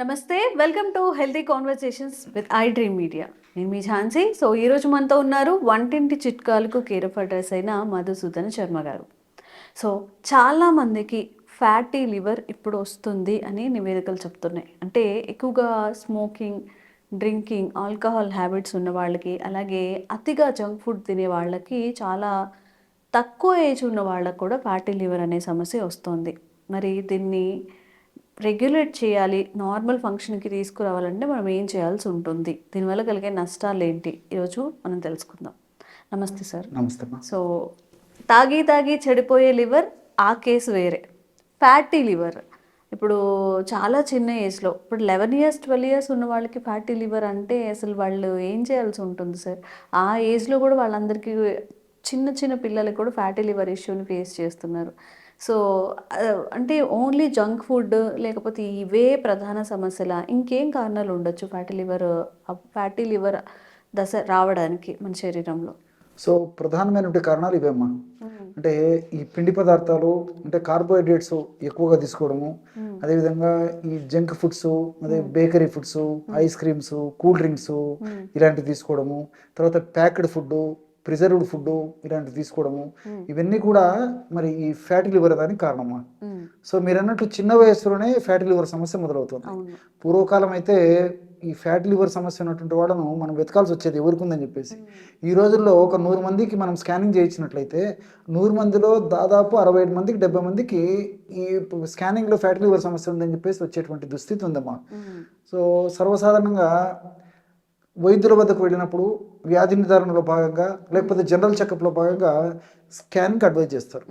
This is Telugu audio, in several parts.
నమస్తే welcome to healthy conversations with iDream media నేను మీ ఝాన్సీ. సో ఈరోజు మనతో ఉన్నారు వంటింటి చిట్కాలకు కేర్ అడ్రస్ అయిన మధుసూదన శర్మ గారు. సో చాలామందికి ఫ్యాటీ లివర్ ఇప్పుడు వస్తుంది అని నివేదికలు చెప్తున్నాయి. అంటే ఎక్కువగా స్మోకింగ్ డ్రింకింగ్ ఆల్కహాల్ హ్యాబిట్స్ ఉన్న వాళ్ళకి అలాగే అతిగా జంక్ ఫుడ్ తినే వాళ్ళకి చాలా తక్కువ ఏజ్ ఉన్న వాళ్ళకు కూడా ఫ్యాటీ లివర్ అనే సమస్య వస్తుంది. మరి దీన్ని రెగ్యులేట్ చేయాలి నార్మల్ ఫంక్షన్కి తీసుకురావాలంటే మనం ఏం చేయాల్సి ఉంటుంది? దీనివల్ల కలిగే నష్టాలు ఏంటి? ఈరోజు మనం తెలుసుకుందాం. నమస్తే సార్. నమస్తే సో తాగి తాగి చెడిపోయే లివర్ ఆ కేసు వేరే. Fatty liver. ఇప్పుడు చాలా చిన్న ఏజ్లో ఇప్పుడు లెవెన్ ఇయర్స్ ట్వెల్వ్ ఇయర్స్ ఉన్న వాళ్ళకి ఫ్యాటీ లివర్ అంటే అసలు వాళ్ళు ఏం చేయాల్సి ఉంటుంది సార్? ఆ ఏజ్లో కూడా వాళ్ళందరికీ చిన్న చిన్న పిల్లలకి కూడా ఫ్యాటీ లివర్ ఇష్యూని ఫేస్ చేస్తున్నారు. సో అంటే ఓన్లీ జంక్ ఫుడ్ లేకపోతే ఇవే ప్రధాన సమస్యల? ఇంకేం కారణాలు ఉండొచ్చు ఫ్యాటీ లివర్ ఫ్యాటీ లివర్ దశ రావడానికి మన శరీరంలో? సో ప్రధానమైనటువంటి కారణాలు ఇవేమ్మా. అంటే ఈ పిండి పదార్థాలు అంటే కార్బోహైడ్రేట్స్ ఎక్కువగా తీసుకోవడము అదేవిధంగా ఈ జంక్ ఫుడ్స్ అదే bakery foods ice creams cool drinks ఇలాంటివి తీసుకోవడము తర్వాత ప్యాక్డ్ ఫుడ్ ప్రిజర్వ్డ్ ఫుడ్ ఇలాంటివి తీసుకోవడము. ఇవన్నీ కూడా మరి ఈ ఫ్యాటీ లివర్ దానికి కారణమా. సో మీరు అన్నట్టు చిన్న వయసులోనే ఫ్యాటీ లివర్ సమస్య మొదలవుతుంది. పూర్వకాలం అయితే ఈ ఫ్యాటీ లివర్ సమస్య ఉన్నటువంటి వాళ్ళను మనం వెతకాల్సి వచ్చేది ఎవరికి ఉందని చెప్పేసి ఈ రోజుల్లో ఒక నూరు మందికి మనం స్కానింగ్ చేయించినట్లయితే నూరు మందిలో దాదాపు అరవై ఐదు మందికి డెబ్బై మందికి ఈ స్కానింగ్లో ఫ్యాటీ లివర్ సమస్య ఉందని చెప్పేసి వచ్చేటువంటి దుస్థితి ఉందమ్మా. మ్మ్. సో సర్వసాధారణంగా వైద్యుల వద్దకు వెళ్ళినప్పుడు వ్యాధి నిర్ధారణలో భాగంగా లేకపోతే జనరల్ చెకప్లో భాగంగా స్కానింగ్ అడ్వైజ్ చేస్తారు.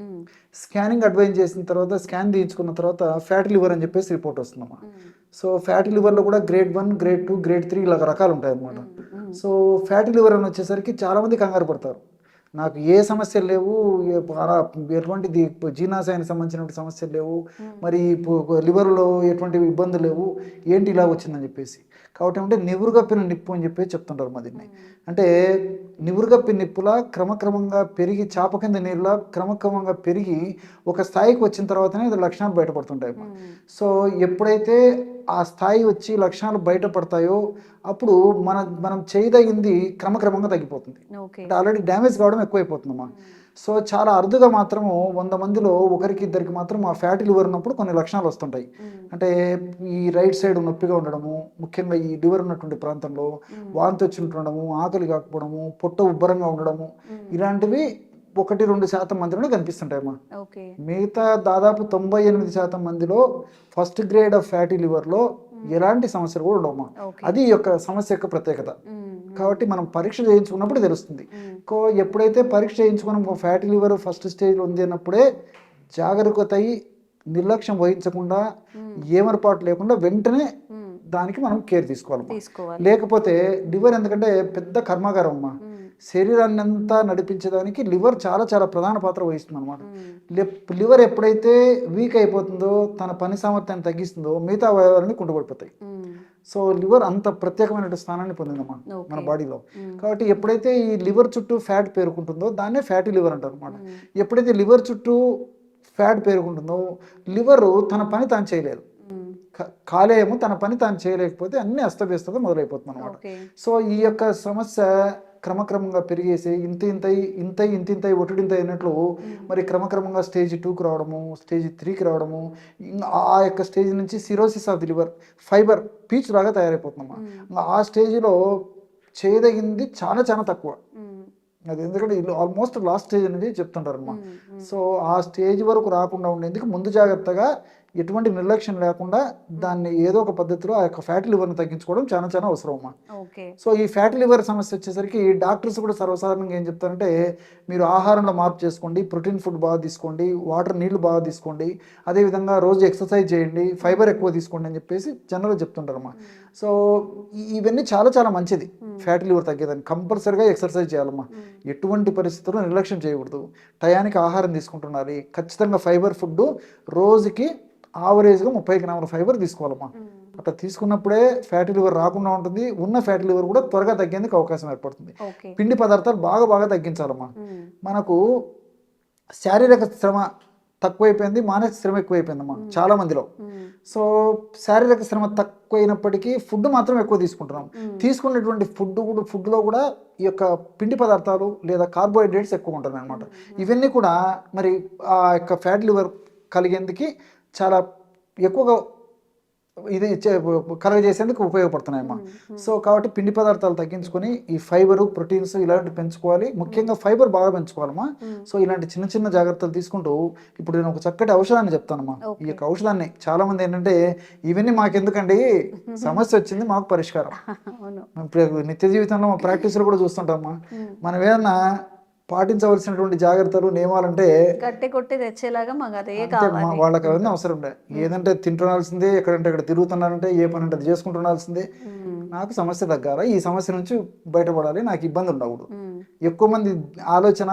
స్కానింగ్ అడ్వైజ్ చేసిన తర్వాత స్కాన్ తీయించుకున్న తర్వాత ఫ్యాటీ లివర్ అని చెప్పేసి రిపోర్ట్ వస్తుందమ్మా మ్మ్. సో ఫ్యాటీ లివర్లో కూడా grade one grade two grade three ఇలా రకాలు ఉంటాయి అన్నమాట. సో ఫ్యాటీ లివర్ అని వచ్చేసరికి చాలామంది కంగారు పడతారు. నాకు ఏ సమస్యలు లేవు ఎటువంటిది జీర్ణాశయానికి సంబంధించినటువంటి సమస్యలు లేవు మరి లివర్లో ఎటువంటి ఇబ్బందులు లేవు ఏంటి ఇలా వచ్చిందని చెప్పేసి. కాబట్టి అంటే నివురుగప్పిన నిప్పు అని చెప్పేసి చెప్తుంటారు మా దీన్ని. అంటే నివురుగప్పి నిప్పులా క్రమక్రమంగా పెరిగి చాప కింద నీరులా క్రమక్రమంగా పెరిగి ఒక స్థాయికి వచ్చిన తర్వాతనే ఇది లక్షణాలు బయటపడుతుంటాయి. సో ఎప్పుడైతే ఆ స్థాయి వచ్చి లక్షణాలు బయటపడతాయో అప్పుడు మన మనం చేయదగింది క్రమక్రమంగా తగ్గిపోతుంది. అంటే ఆల్రెడీ డ్యామేజ్ కావడం ఎక్కువైపోతుందమ్మా. సో చాలా అరుదుగా మాత్రము వంద మందిలో ఒకరికి ఇద్దరికి మాత్రం ఆ ఫ్యాటీ లివర్ ఉన్నప్పుడు కొన్ని లక్షణాలు వస్తుంటాయి. అంటే ఈ రైట్ సైడ్ నొప్పిగా ఉండడము ముఖ్యంగా ఈ లివర్ ఉన్నటువంటి ప్రాంతంలో వాంతి వచ్చినట్టుండడము ఆకలి కాకపోవడము పొట్ట ఉబ్బరంగా ఉండడము ఇలాంటివి ఒకటి రెండు శాతం మందిలోనే కనిపిస్తుంటాయమ్మా. మిగతా దాదాపు తొంభై ఎనిమిది శాతం మందిలో ఫస్ట్ గ్రేడ్ ఆఫ్ ఫ్యాటీ లివర్లో ఎలాంటి సమస్యలు కూడా ఉండవమ్మా. ఓకే. అది యొక్క సమస్య యొక్క ప్రత్యేకత. కాబట్టి మనం పరీక్ష చేయించుకున్నప్పుడు తెలుస్తుంది. కో ఎప్పుడైతే పరీక్ష చేయించుకుని ఫ్యాటీ లివర్ ఫస్ట్ స్టేజ్లో ఉంది అన్నప్పుడే జాగరూకత అయి నిర్లక్ష్యం వహించకుండా ఏమరపాటు లేకుండా వెంటనే. దానికి మనం కేర్ తీసుకోవాలి లేకపోతే లివర్ ఎందుకంటే పెద్ద కర్మాగారం అమ్మా మ్మ్. శరీరాన్ని అంతా నడిపించడానికి లివర్ చాలా చాలా ప్రధాన పాత్ర వహిస్తుంది అనమాట మ్మ్. లివర్ ఎప్పుడైతే వీక్ అయిపోతుందో తన పని సామర్థ్యాన్ని తగ్గిస్తుందో మిగతా అవయవాలన్నీ కుంటుపడిపోతాయి మ్మ్. సో లివర్ అంత ప్రత్యేకమైన స్థానాన్ని ఓకే. మన బాడీలో మ్మ్. కాబట్టి ఎప్పుడైతే ఈ లివర్ చుట్టూ ఫ్యాట్ పేరుకుంటుందో దాన్నే ఫ్యాటీ లివర్ అంటారు అనమాట. ఎప్పుడైతే లివర్ చుట్టూ ఫ్యాట్ పేరుకుంటుందో లివర్ తన పని తాను చేయలేదు కాలేయము తన పని తాను చేయలేకపోతే అన్ని అస్తవ్యస్తగా మొదలైపోతుంది అనమాట సో ఈ యొక్క సమస్య క్రమక్రమంగా పెరిగేసి ఇంత ఇంత ఇంత ఇంత ఇంత ఒట్టుడింత అయినట్లు మరి క్రమక్రమంగా స్టేజ్ టూకి రావడము స్టేజ్ త్రీకి రావడము ఆ యొక్క స్టేజ్ నుంచి cirrhosis of the liver fibre peach లాగా తయారైపోతుందమ్మా. ఆ స్టేజ్లో చేయదగింది చాలా చాలా తక్కువ. అది ఎందుకంటే ఆల్మోస్ట్ లాస్ట్ స్టేజ్ అనేది చెప్తుంటారు అమ్మా మ్మ్. సో ఆ స్టేజ్ వరకు రాకుండా ఉండేందుకు ముందు జాగ్రత్తగా ఎటువంటి నిర్లక్ష్యం లేకుండా దాన్ని ఏదో ఒక పద్ధతిలో ఆ యొక్క ఫ్యాటీ లివర్ని తగ్గించుకోవడం చాలా చాలా అవసరం అమ్మా. సో ఈ ఫ్యాటీ లివర్ సమస్య వచ్చేసరికి డాక్టర్స్ కూడా సర్వసాధారణంగా ఏం చెప్తారంటే మీరు ఆహారంలో మార్పు చేసుకోండి ప్రోటీన్ ఫుడ్ బాగా తీసుకోండి వాటర్ నీళ్ళు బాగా తీసుకోండి అదేవిధంగా రోజు ఎక్సర్సైజ్ చేయండి ఫైబర్ ఎక్కువ తీసుకోండి అని చెప్పేసి జనరల్గా చెప్తుంటారమ్మా సో ఇవన్నీ చాలా చాలా మంచిది ఫ్యాటీ లివర్ తగ్గేదాన్ని కంపల్సరిగా ఎక్సర్సైజ్ చేయాలమ్మా. ఎటువంటి పరిస్థితుల్లో నిర్లక్ష్యం చేయకూడదు. టయానికి ఆహారం తీసుకుంటున్నారు. ఖచ్చితంగా ఫైబర్ ఫుడ్ రోజుకి ఆవరేజ్గా ముప్పై గ్రాముల ఫైబర్ తీసుకోవాలమ్మా. మ్మ్. అట్లా తీసుకున్నప్పుడే ఫ్యాటీ లివర్ రాకుండా ఉంటుంది ఉన్న ఫ్యాటీ లివర్ కూడా త్వరగా తగ్గేందుకు అవకాశం ఏర్పడుతుంది. పిండి పదార్థాలు బాగా బాగా తగ్గించాలమ్మా. మ్మ్. మనకు శారీరక శ్రమ తక్కువైపోయింది మానసిక శ్రమ ఎక్కువైపోయిందమ్మా చాలా మందిలో సో శారీరక శ్రమ తక్కువైనప్పటికీ ఫుడ్ మాత్రం ఎక్కువ తీసుకుంటున్నాం. తీసుకున్నటువంటి ఫుడ్ కూడా ఫుడ్లో కూడా ఈ యొక్క పిండి పదార్థాలు లేదా కార్బోహైడ్రేట్స్ ఎక్కువ ఉంటున్నాయి అనమాట ఇవన్నీ కూడా మరి ఆ యొక్క ఫ్యాట్ లివర్ కలిగేందుకు చాలా ఎక్కువగా ఇది కలగజేసేందుకు ఉపయోగపడుతున్నాయమ్మా. సో కాబట్టి పిండి పదార్థాలు తగ్గించుకొని ఈ ఫైబర్ ప్రోటీన్స్ ఇలాంటివి పెంచుకోవాలి. ముఖ్యంగా ఫైబర్ బాగా పెంచుకోవాలమ్మా. సో ఇలాంటి చిన్న చిన్న జాగ్రత్తలు తీసుకుంటూ ఇప్పుడు నేను ఒక చక్కటి ఔషధాన్ని చెప్తానమ్మా. ఈ యొక్క ఔషధాన్ని చాలా మంది ఏంటంటే ఇవన్నీ మాకెందుకండి? సమస్య వచ్చింది మాకు పరిష్కారం. నిత్య జీవితంలో మా ప్రాక్టీస్లో కూడా చూస్తుంటామా మనం ఏదన్నా పాటించవలసినటువంటి జాగ్రత్తలు నియమాలంటే గట్టి కొట్టి తెచ్చేలాగా మాకు అదే అంతే మా- కావాలి వాళ్ళకి అవన్నీ అవసరం ఉండే ఏదంటే తింటున్నాల్సిందే ఎక్కడంటే అక్కడ తిరుగుతున్నారంటే ఏ పని అంటే అది చేసుకుంటున్నాల్సిందే. నాకు సమస్య తగ్గాల ఈ సమస్య నుంచి బయటపడాలి నాకు ఇబ్బంది ఉండకూడదు. ఎక్కువ మంది ఆలోచన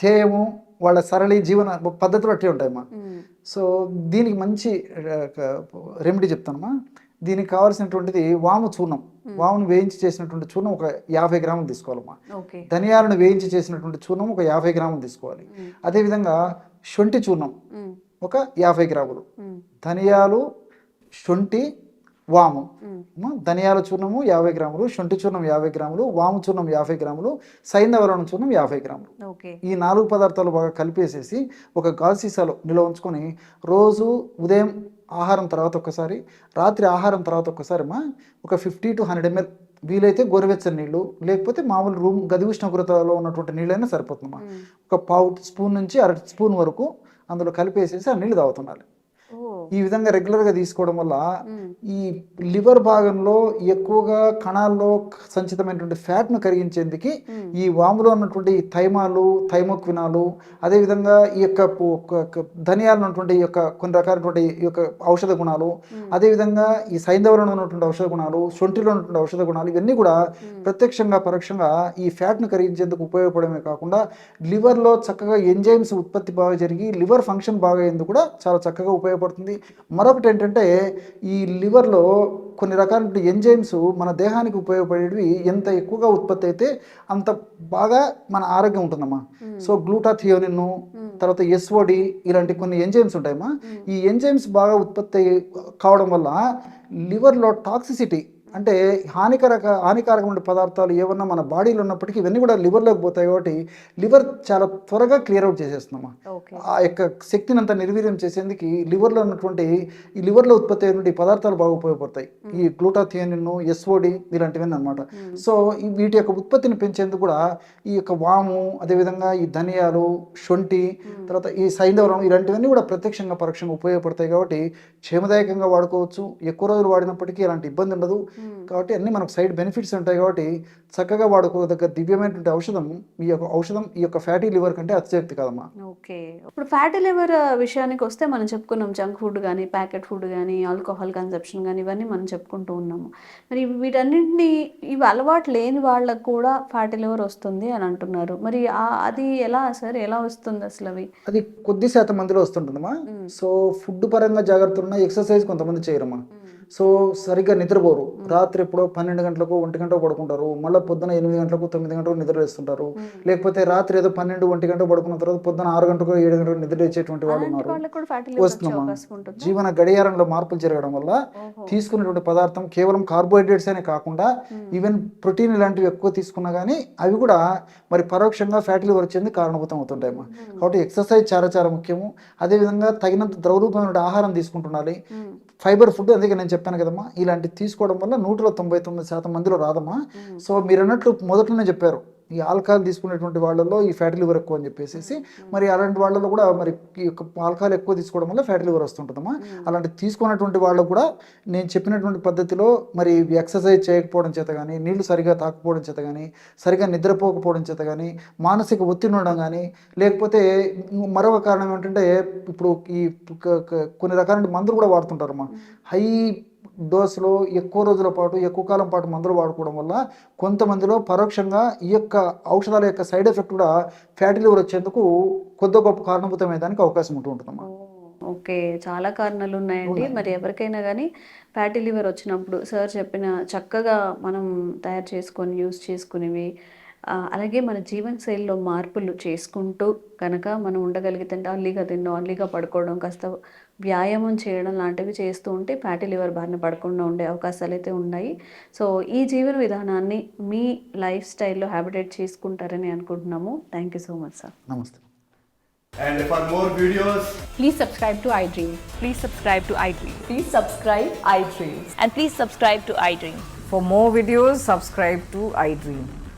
ధ్యేయము వాళ్ళ సరళి జీవన పద్ధతులు అట్టే ఉంటాయమ్మా. మ్మ్. సో దీనికి మంచి రెమెడీ చెప్తానమ్మా. దీనికి కావాల్సినటువంటిది వాము చూర్ణం. వామును వేయించి చేసినటువంటి చూర్ణం ఒక యాభై గ్రాములు తీసుకోవాలమ్మా. ధనియాలను వేయించి చేసినటువంటి చూర్ణం ఒక యాభై గ్రాములు తీసుకోవాలి. అదేవిధంగా శొంఠి చూర్ణం. ఒక యాభై గ్రాములు. ధనియాలు శొంఠి వాము. ధనియాల చూర్ణము యాభై గ్రాములు శొంఠి చూర్ణం యాభై గ్రాములు వాము చూర్ణం యాభై గ్రాములు సైంధవరం చూర్ణం యాభై గ్రాములు. ఈ నాలుగు పదార్థాలు బాగా కలిపేసేసి ఒక గాజు సీసాలో నిల్వ ఉంచుకొని రోజు ఉదయం ఆహారం తర్వాత ఒక్కసారి రాత్రి ఆహారం తర్వాత ఒక్కసారి మా ఒక ఫిఫ్టీ టు హండ్రెడ్ ఎంఎల్ వీలైతే గోరువెచ్చని నీళ్ళు లేకపోతే మామూలు రూమ్ గది ఉష్ణోగ్రతలో ఉన్నటువంటి నీళ్ళైనా సరిపోతుందమ్మా. మ్మ్. ఒక పావు స్పూన్ నుంచి అర స్పూన్ వరకు అందులో కలిపేసేసి ఆ నీళ్ళు తాగుతుండాలి. ఈ విధంగా రెగ్యులర్గా తీసుకోవడం వల్ల. ఈ లివర్ భాగంలో ఎక్కువగా కణాల్లో సంచితమైనటువంటి ఫ్యాట్ను కరిగించేందుకు ఈ వాములో ఉన్నటువంటి థైమాలు థైమోక్వినాలు అదేవిధంగా ఈ యొక్క ధనియాలు ఉన్నటువంటి యొక్క కొన్ని రకాలైనటువంటి ఈ యొక్క ఔషధ గుణాలు అదేవిధంగా ఈ సైంధవరంలో ఉన్నటువంటి ఔషధ గుణాలు శొంఠిలో ఉన్నటువంటి ఔషధ గుణాలు ఇవన్నీ కూడా ప్రత్యక్షంగా పరోక్షంగా ఈ ఫ్యాట్ను కరిగించేందుకు ఉపయోగపడమే కాకుండా లివర్లో చక్కగా ఎంజైమ్స్ ఉత్పత్తి బాగా జరిగి లివర్ ఫంక్షన్ బాగా అయ్యేందుకు కూడా చాలా చక్కగా ఉపయోగపడుతుంది. మరొకటి ఏంటంటే ఈ లివర్లో కొన్ని రకాల ఎంజైమ్స్ మన దేహానికి ఉపయోగపడేవి ఎంత ఎక్కువగా ఉత్పత్తి అయితే అంత బాగా మన ఆరోగ్యం ఉంటుందమ్మా. సో గ్లూటాథియోనిన్ తర్వాత ఎస్ఓడి ఇలాంటి కొన్ని ఎంజైమ్స్ ఉంటాయమ్మా. ఈ ఎంజైమ్స్ బాగా ఉత్పత్తి అయ్యి- కావడం వల్ల లివర్లో టాక్సిసిటీ అంటే హానికరక హానికారకమైన పదార్థాలు ఏమన్నా మన బాడీలో ఉన్నప్పటికీ ఇవన్నీ కూడా లివర్లోకి పోతాయి కాబట్టి లివర్ చాలా త్వరగా క్లియర్ అవుట్ చేసేస్తుందమ్మా. ఓకే. ఆ యొక్క శక్తిని అంతా నిర్వీర్యం చేసేందుకు లివర్లో ఉన్నటువంటి ఈ లివర్లో ఉత్పత్తి అయినటువంటి పదార్థాలు బాగా ఉపయోగపడతాయి. ఈ గ్లూటాథియోనిన్ ఎస్ఓడి ఇలాంటివన్నీ అనమాట సో వీటి యొక్క ఉత్పత్తిని పెంచేందుకు కూడా ఈ యొక్క వాము అదేవిధంగా ఈ ధనియాలు శొంఠి తర్వాత ఈ సైంధవరం ఇలాంటివన్నీ కూడా ప్రత్యక్షంగా పరోక్షంగా ఉపయోగపడతాయి కాబట్టి క్షేమదాయకంగా వాడుకోవచ్చు. ఎక్కువ రోజులు వాడినప్పటికీ ఎలాంటి ఇబ్బంది ఉండదు. కాబట్టి అన్ని మనకు సైడ్ బెనిఫిట్స్ ఉంటాయి కాబట్టి చక్కగా వాడుకోదగ్గ దివ్యమైనటువంటి ఔషధం ఈ యొక్క ఔషధం ఈ యొక్క ఫ్యాటీ లివర్ కంటే అతిశక్తి కదమ్మా. ఓకే. ఇప్పుడు ఫ్యాటీ లివర్ విషయానికి వస్తే మనం చెప్పుకున్నాం జంక్ ఫుడ్ కానీ ప్యాకెట్ ఫుడ్ కానీ ఆల్కహాల్ కన్సెప్షన్ కానీ ఇవన్నీ మనం చెప్పుకుంటూ ఉన్నాము. మరి వీటన్నింటినీ ఇవి అలవాటు లేని వాళ్ళకు కూడా ఫ్యాటీ లివర్ వస్తుంది అని అంటున్నారు. మరి అది ఎలా సార్? ఎలా వస్తుంది అసలు అవి? అది కొద్ది శాతం మందిలో వస్తుంటుందమ్మా. సో ఫుడ్ పరంగా జాగ్రత్తలు ఉన్న ఎక్సర్సైజ్ కొంతమంది చేయరమ్మా. సో సరిగ్గా నిద్రపోరు. రాత్రి ఎప్పుడో పన్నెండు గంటలకు ఒంటి గంటకు పడుకుంటారు. మళ్ళీ పొద్దున ఎనిమిది గంటలకు తొమ్మిది గంటలకు నిద్ర వేస్తుంటారు లేకపోతే రాత్రి ఏదో పన్నెండు ఒంటి గంట పడుకున్న తర్వాత పొద్దున ఆరు గంటలకు ఏడు గంటలకు నిద్ర వేసేటువంటి వాళ్ళు ఉన్నారు. ఉంటుంది? జీవన గడియారంలో మార్పులు జరగడం వల్ల తీసుకున్నటువంటి పదార్థం కేవలం కార్బోహైడ్రేట్స్ అనే కాకుండా ఈవెన్ ప్రోటీన్ ఇలాంటివి ఎక్కువ తీసుకున్నా కానీ అవి కూడా మరి పరోక్షంగా ఫ్యాటీ లివర్ వచ్చేందుకు కారణభూతం అవుతుంటాయమ్మా. కాబట్టి ఎక్సర్సైజ్ చాలా చాలా ముఖ్యము. అదేవిధంగా తగినంత ద్రవరూపమైన ఆహారం తీసుకుంటుండాలి. ఫైబర్ ఫుడ్ అందుకే నేను చెప్పాను కదమ్మా ఇలాంటివి తీసుకోవడం వల్ల నూటిలో తొంభై తొమ్మిది శాతం మందిలో రాదమ్మా. సో మీరు అన్నట్లు మొదట్లోనే చెప్పారు ఈ ఆల్కహాల్ తీసుకునేటువంటి వాళ్ళలో ఈ ఫ్యాటీ లివర్ ఎక్కువ అని చెప్పేసి మరి అలాంటి వాళ్ళలో కూడా మరి ఈ యొక్క ఆల్కహాల్ ఎక్కువ తీసుకోవడం వల్ల ఫ్యాటీ లివర్ వస్తుంటుందమ్మా. అలాంటి తీసుకున్నటువంటి వాళ్ళు కూడా నేను చెప్పినటువంటి పద్ధతిలో మరి ఎక్సర్సైజ్ చేయకపోవడం చేత కానీ నీళ్ళు సరిగా తాకపోవడం చేత కానీ సరిగా నిద్రపోకపోవడం చేత కానీ మానసిక ఒత్తిడి ఉండడం కానీ లేకపోతే మరొక కారణం ఏంటంటే ఇప్పుడు ఈ కొన్ని రకాల మందులు కూడా వాడుతుంటారమ్మా. హై డోస్లో ఎక్కువ రోజుల పాటు ఎక్కువ కాలం పాటు మందులు వాడుకోవడం వల్ల కొంతమందిలో పరోక్షంగా ఈ యొక్క ఔషధాల యొక్క సైడ్ ఎఫెక్ట్ కూడా ఫ్యాటీ లివర్ వచ్చేందుకు కొద్ది గొప్ప కారణభూతమయ్యేదానికి అవకాశం ఉంటూ ఉంటుందమ్మా. ఓకే. చాలా కారణాలు ఉన్నాయండి. మరి ఎవరికైనా కానీ ఫ్యాటీ లివర్ వచ్చినప్పుడు సార్ చెప్పిన చక్కగా మనం తయారు చేసుకొని యూస్ చేసుకునేవి అలాగే మన జీవన శైలిలో మార్పులు చేసుకుంటూ కనుక మనం ఉండగలిగితే అంటే అర్లీగా తినడం అర్లీగా పడుకోవడం కాస్త వ్యాయామం చేయడం లాంటివి చేస్తూ ఉంటే ఫ్యాటీ లివర్ బారిన పడకుండా ఉండే అవకాశాలు అయితే ఉన్నాయి సో ఈ జీవన విధానాన్ని మీ లైఫ్ స్టైల్లో హ్యాబిటేట్ చేసుకుంటారని అనుకుంటున్నాము thank you so much sir నమస్తే And for more videos, Please subscribe to iDream. Please subscribe to iDream. Please subscribe iDream. And please subscribe to iDream. For more videos, subscribe to iDream.